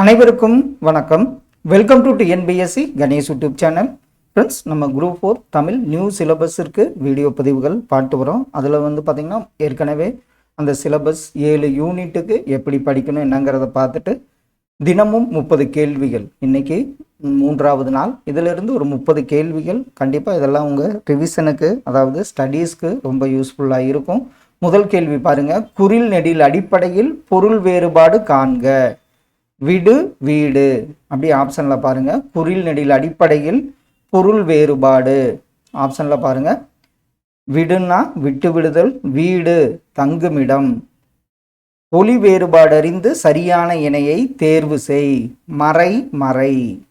அனைவருக்கும் வணக்கம். Welcome to NPSC Ganesh YouTube channel friends நம்ம குரூப் ஃபோர் தமிழ் நியூ சிலபஸிற்கு வீடியோ பதிவுகள் பார்த்து வரோம். அதில் வந்து பார்த்திங்கன்னா ஏற்கனவே அந்த சிலபஸ் ஏழு யூனிட்டுக்கு எப்படி படிக்கணும் என்னங்கிறத பார்த்துட்டு தினமும் முப்பது கேள்விகள். இன்னைக்கு மூன்றாவது நாள். இதிலிருந்து ஒரு முப்பது கேள்விகள். கண்டிப்பாக இதெல்லாம் உங்கள் ரிவிஷனுக்கு அதாவது ஸ்டடீஸ்க்கு ரொம்ப யூஸ்ஃபுல்லாக இருக்கும். முதல் கேள்வி பாருங்கள் குறில் நெடில் அடிப்படையில் பொருள் வேறுபாடு காண்க. விடு வீடு. அப்படி ஆப்ஷனில் பாருங்க. குறில் நெடில் அடிப்படையில் பொருள் வேறுபாடு. ஆப்ஷனில் பாருங்க. விடுன்னா விட்டு விடுதல் வீடு தங்குமிடம். ஒளி வேறுபாடு அறிந்து சரியான இணையை தேர்வு செய். மறை மறை.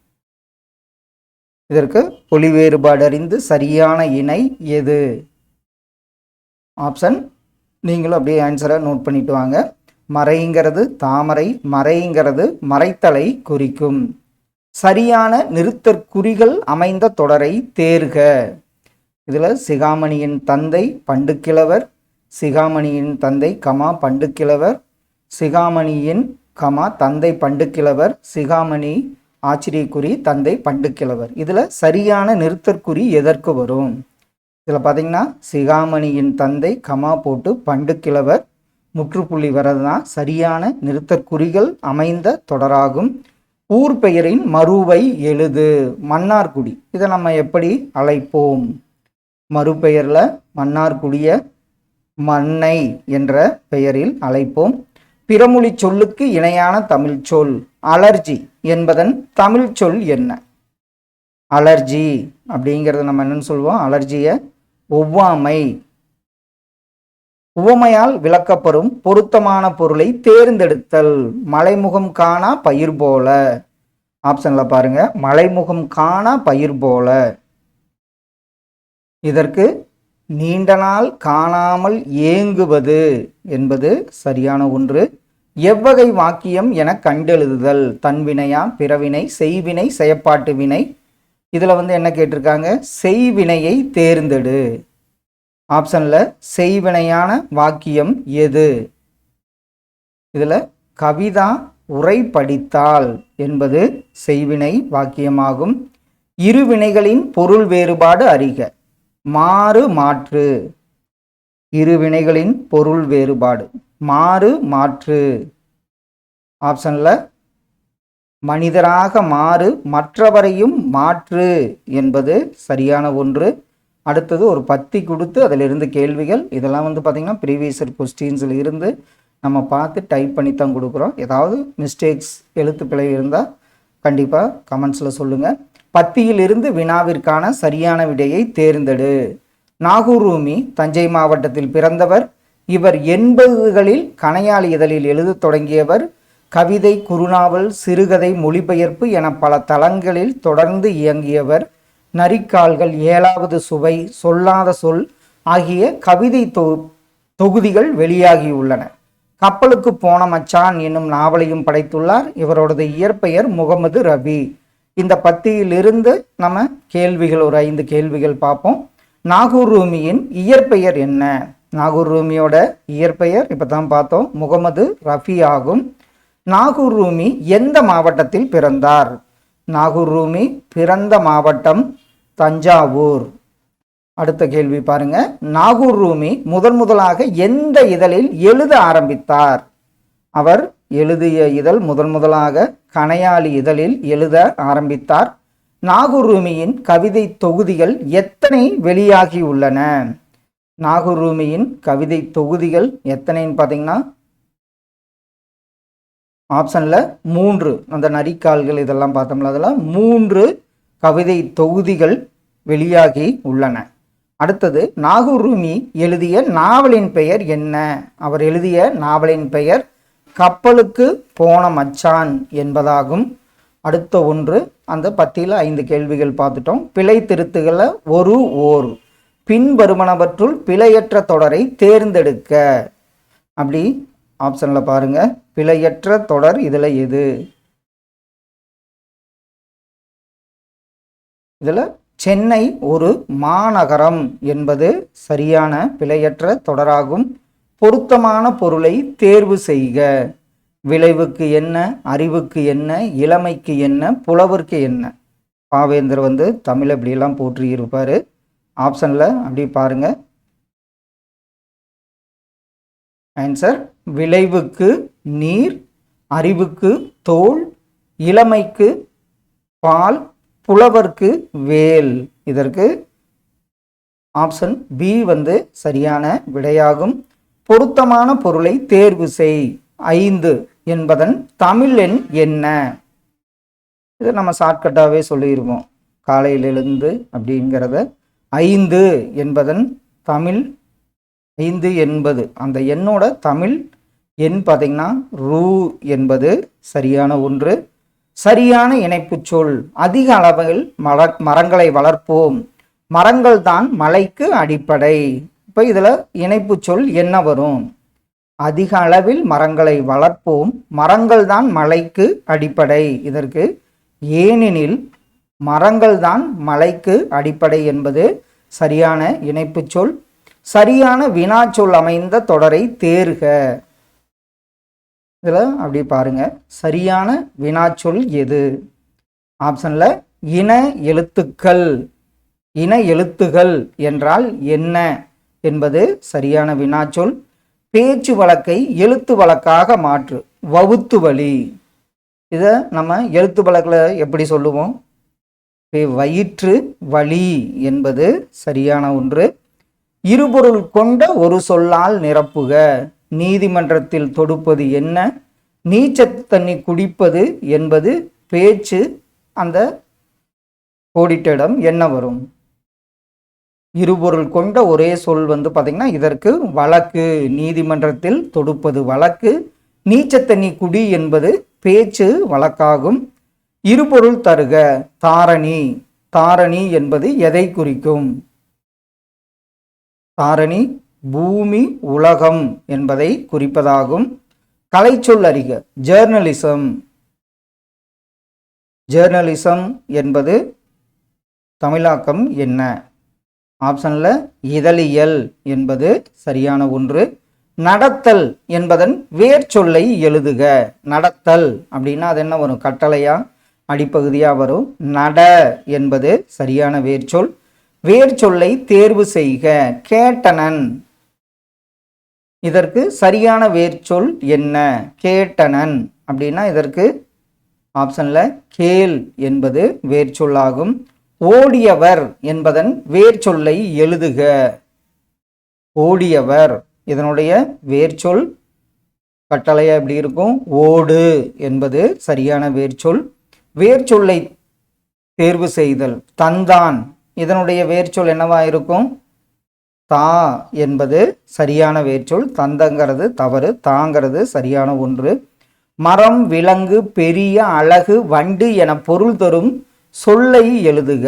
இதற்கு ஒளி வேறுபாடு அறிந்து சரியான இணை எது? ஆப்ஷன் நீங்களும் அப்படியே ஆன்சரை நோட் பண்ணிட்டு வாங்க. மறைங்கிறது தாமரை மறைங்கிறது மறைத்தலை குறிக்கும். சரியான நிறுத்தற்குறிகள் அமைந்த தொடரை தேர்க. இதில் சிகாமணியின் தந்தை பண்டுக்கிழவர் சிகாமணியின் தந்தை கமா பண்டுக்கிழவர் சிகாமணியின் கமா தந்தை பண்டுக்கிழவர் சிகாமணி ஆச்சரியக்குறி தந்தை பண்டுக்கிழவர். இதில் சரியான நிறுத்தற்குறி எதற்கு வரும்? இதில் பார்த்தீங்கன்னா சிகாமணியின் தந்தை கமா போட்டு பண்டுக்கிழவர் முற்றுப்புள்ளி வரதுதான் சரியான நிறுத்தற்குறிகள் அமைந்த தொடராகும். ஊர் பெயரின் மறுவை எழுது மன்னார்குடி. இதை நம்ம எப்படி அழைப்போம்? மறுபெயரில் மன்னார்குடிய மன்னை என்ற பெயரில் அழைப்போம். பிறமொழி சொல்லுக்கு இணையான தமிழ் சொல் அலர்ஜி என்பதன் தமிழ் சொல் என்ன? அலர்ஜி அப்படிங்கிறத நம்ம என்னன்னு சொல்லுவோம். அலர்ஜியை ஒவ்வாமை உவமையால் விளக்கப்படும் பொருத்தமான பொருளை தேர்ந்தெடுத்தல். மலைமுகம் காணா பயிர் போல. ஆப்ஷன்ல பாருங்க. மலைமுகம் காணா பயிர் போல. இதற்கு நீண்ட நாள் காணாமல் ஏங்குவது என்பது சரியான ஒன்று. எவ்வகை வாக்கியம் என கண்டெழுதுதல். தன்வினையா பிறவினை செய்வினை செயப்பாட்டு வினை. இதில் வந்து என்ன கேட்டிருக்காங்க? செய்வினையை தேர்ந்தெடு. ஆப்ஷனில் செய்வினையான வாக்கியம் எது? இதில் கவிதா உரை படித்தால் என்பது செய்வினை வாக்கியமாகும். இரு வினைகளின் பொருள் வேறுபாடு அறிக. மாறு மாற்று. இரு வினைகளின் பொருள் வேறுபாடு. மாறு மாற்று. ஆப்ஷனில் மனிதராக மாறு மற்றவரையும் மாற்று என்பது சரியான ஒன்று. அடுத்தது ஒரு பத்தி கொடுத்து அதில் இருந்து கேள்விகள். இதெல்லாம் வந்து பார்த்திங்கன்னா ப்ரீவியஸர் கொஸ்டின்ஸில் இருந்து நம்ம பார்த்து டைப் பண்ணி தான் கொடுக்குறோம். ஏதாவது மிஸ்டேக்ஸ் எழுத்து பிழை இருந்தால் கண்டிப்பாக கமெண்ட்ஸில் சொல்லுங்கள் பத்தியில் இருந்து வினாவிற்கான சரியான விடையை தேர்ந்தெடு. நாகூர் ரூமி தஞ்சை மாவட்டத்தில் பிறந்தவர். இவர் எண்பதுகளில் கணையாளி இதழில் எழுதத் தொடங்கியவர். கவிதை குறுநாவல் சிறுகதை மொழிபெயர்ப்பு என பல தளங்களில் தொடர்ந்து இயங்கியவர். நரிக்கால்கள் ஏழாவது சுவை சொல்லாத சொல் ஆகிய கவிதை தொ தொகுதிகள் வெளியாகியுள்ளன கப்பலுக்கு போன மச்சான் என்னும் நாவலையும் படைத்துள்ளார். இவரோடது இயற்பெயர் முகமது ரவி இந்த பத்தியிலிருந்து நம்ம கேள்விகள் ஒரு ஐந்து கேள்விகள் பார்ப்போம். நாகூர் ரூமியின் இயற்பெயர் என்ன? நாகூர் ரூமியோட இயற்பெயர் இப்போ தான் பார்த்தோம். முகமது ரஃபி ஆகும். நாகூர் ரூமி எந்த மாவட்டத்தில் பிறந்தார்? நாகூர் ரூமி பிறந்த மாவட்டம் தஞ்சாவூர். அடுத்த கேள்வி பாருங்க. நாகூர் ரூமி முதன் முதலாக எந்த இதழில் எழுத ஆரம்பித்தார்? அவர் எழுதிய இதழ் முதன் முதலாக கணையாளி இதழில் எழுத ஆரம்பித்தார். நாகூர் ரூமியின் கவிதை தொகுதிகள் எத்தனை வெளியாகி உள்ளன? நாகூர் ரூமியின் கவிதை தொகுதிகள் எத்தனைன்னு பார்த்தீங்கன்னா ஆப்ஷனில் மூன்று அந்த நரிக்கால்கள் இதெல்லாம் பார்த்தோம்ல அதில் மூன்று கவிதை தொகுதிகள் வெளியாகி உள்ளன. அடுத்தது நாகூர் ரூமி எழுதிய நாவலின் பெயர் என்ன? அவர் எழுதிய நாவலின் பெயர் கப்பலுக்கு போன மச்சான் என்பதாகும். அடுத்த ஒன்று அந்த பத்தியில் ஐந்து கேள்விகள் பார்த்துட்டோம். பிழை திருத்துகளை ஒரு ஓர். பின்வருமனவற்றுள் பிழையற்ற தொடரை தேர்ந்தெடுக்க. அப்படி ஆப்ஷனில் பாருங்கள் பிழையற்ற தொடர் இதில் எது? இதில் சென்னை ஒரு மாநகரம் என்பது சரியான பிழையற்ற தொடராகும். பொருத்தமான பொருளை தேர்வு செய்க. விளைவுக்கு என்ன அறிவுக்கு என்ன இளமைக்கு என்ன புலவருக்கு என்ன? பாவேந்தர் வந்து தமிழ் இப்படியெல்லாம் போற்றி இருப்பார் ஆப்ஷனில் அப்படி பாருங்கள் ஆன்சர் விளைவுக்கு நீர் அறிவுக்கு தோல் இளமைக்கு பால் புலவர்க்கு வேல். இதற்கு ஆப்ஷன் பி வந்து சரியான விடையாகும். பொருத்தமான பொருளை தேர்வு செய். ஐந்து என்பதன் தமிழ் எண் என்ன? இதை நம்ம ஷார்ட்கட்டாகவே சொல்லிடுவோம் காலையில் எழுந்து அப்படிங்கிறத. ஐந்து என்பதன் தமிழ் ஐந்து என்பது. அந்த எண்ணோட தமிழ் எண் பார்த்தீங்கன்னா ரூ என்பது சரியான ஒன்று. சரியான இணைப்பு சொல். அதிக அளவில் மர மரங்களை வளர்ப்போம். மரங்கள் தான் மலைக்கு அடிப்படை. இப்போ இதில் இணைப்புச் சொல் என்ன வரும்? அதிக அளவில் மரங்களை வளர்ப்போம். மரங்கள் தான் மலைக்கு அடிப்படை. இதற்கு ஏனெனில் மரங்கள் தான் மலைக்கு அடிப்படை என்பது சரியான இணைப்புச் சொல். சரியான வினாச்சொல் அமைந்த தொடரை தேர்க. இதில் அப்படி பாருங்க. சரியான வினாச்சொல் எது? ஆப்ஷனில் இன எழுத்துக்கள். இன எழுத்துகள் என்றால் என்ன? என்பது சரியான வினாச்சொல். பேச்சு வழக்கை எழுத்து வழக்காக மாற்று. வவுத்து வழி. இதை நம்ம எழுத்து வழக்கில் எப்படி சொல்லுவோம்? வயிற்று வலி என்பது சரியான ஒன்று. இருபொருள் கொண்ட ஒரு சொல்லால் நிரப்புக. நீதிமன்றத்தில் தொடுப்பது என்ன? நீச்சத்து தண்ணி குடிப்பது என்பது பேச்சு அந்த கோடிட்டிடம் என்ன வரும்? இருபொருள் கொண்ட ஒரே சொல் வந்து பார்த்தீங்கன்னா இதற்கு வழக்கு. நீதிமன்றத்தில் தொடுப்பது வழக்கு. நீச்சத்தண்ணி குடி என்பது பேச்சு வழக்காகும். இருபொருள் தருக. தாரணி. தாரணி என்பது எதை குறிக்கும்? காரணி பூமி உலகம் என்பதை குறிப்பதாகும். கலைச்சொல் அறிக ஜேர்னலிசம் ஜேர்னலிசம் என்பது தமிழாக்கம் என்ன? ஆப்ஷனில் இதழியல் என்பது சரியான ஒன்று. நடத்தல் என்பதன் வேர் சொல்லை எழுதுக. நடத்தல் அப்படின்னா அது என்ன வரும்? கட்டளையா? அடிப்பகுதியாக வரும். நட என்பது சரியான வேர்ச்சொல் வேர் சொல்லை தேர்வு செய்க. கேட்டனன். இதற்கு சரியான வேர்ச்சொல் என்ன? கேட்டனன். அப்படின்னா இதற்கு ஆப்ஷனில் கேள் என்பது வேர்ச்சொல்லாகும் ஓடியவர் என்பதன் வேர்ச்சொல்லை எழுதுக. ஓடியவர். இதனுடைய வேர்ச்சொல் கட்டளையா எப்படி இருக்கும்? ஓடு என்பது சரியான வேர்ச்சொல் வேர்ச்சொல்லை தேர்வு செய்தல். தந்தான். இதனுடைய வேர்ச்சொல் என்னவா இருக்கும் தா என்பது சரியான வேர்ச்சொல் தந்தங்கிறது தவறு தாங்கிறது சரியான ஒன்று. மரம் விலங்கு பெரிய அழகு வண்டு என பொருள் தரும் சொல்லை எழுதுக.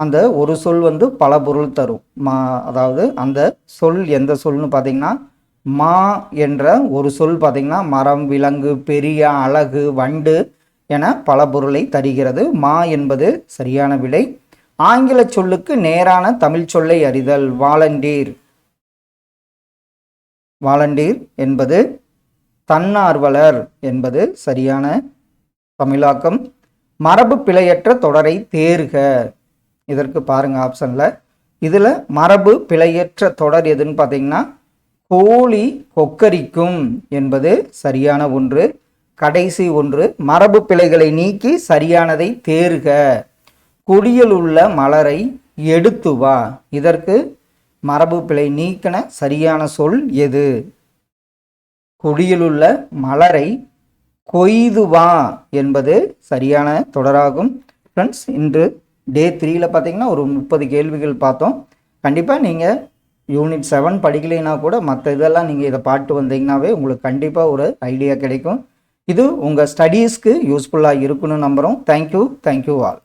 அந்த ஒரு சொல் வந்து பல பொருள் தரும். மா அதாவது அந்த சொல் எந்த சொல்னு பார்த்தீங்கன்னா மா என்ற ஒரு சொல் பார்த்தீங்கன்னா மரம் விலங்கு பெரிய அழகு வண்டு என பல பொருளை தருகிறது. மா என்பது சரியான விடை. ஆங்கில சொல்லுக்கு நேரான தமிழ் சொல்லை அறிதல். வாலண்டீர். வாலண்டீர் என்பது தன்னார்வலர் என்பது சரியான தமிழாக்கம். மரபு பிழையற்ற தொடரை தேர்க. இதற்கு பாருங்க ஆப்ஷனில் இதில் மரபு பிழையற்ற தொடர் எதுன்னு பார்த்தீங்கன்னா கோழி கொக்கரிக்கும் என்பது சரியான ஒன்று. கடைசி ஒன்று மரபு பிழைகளை நீக்கி சரியானதை தேர்க கொடியில் உள்ள மலரை எடுத்து வா. இதற்கு மரபு பிழை நீக்கின சரியான சொல் எது? கொடியிலுள்ள மலரை கொய்து வா என்பது சரியான தொடராகும். ஃப்ரெண்ட்ஸ் இன்று டே த்ரீயில் பார்த்தீங்கன்னா ஒரு முப்பது கேள்விகள் பார்த்தோம். கண்டிப்பாக நீங்கள் யூனிட் செவன் படிக்கலைன்னா கூட மற்ற இதெல்லாம் நீங்கள் இதை பாட்டு வந்தீங்கன்னாவே உங்களுக்கு கண்டிப்பாக ஒரு ஐடியா கிடைக்கும். இது உங்கள் ஸ்டடீஸ்க்கு யூஸ்ஃபுல்லாக இருக்குன்னு நம்புகிறோம் தேங்க்யூ தேங்க்யூ ஆல்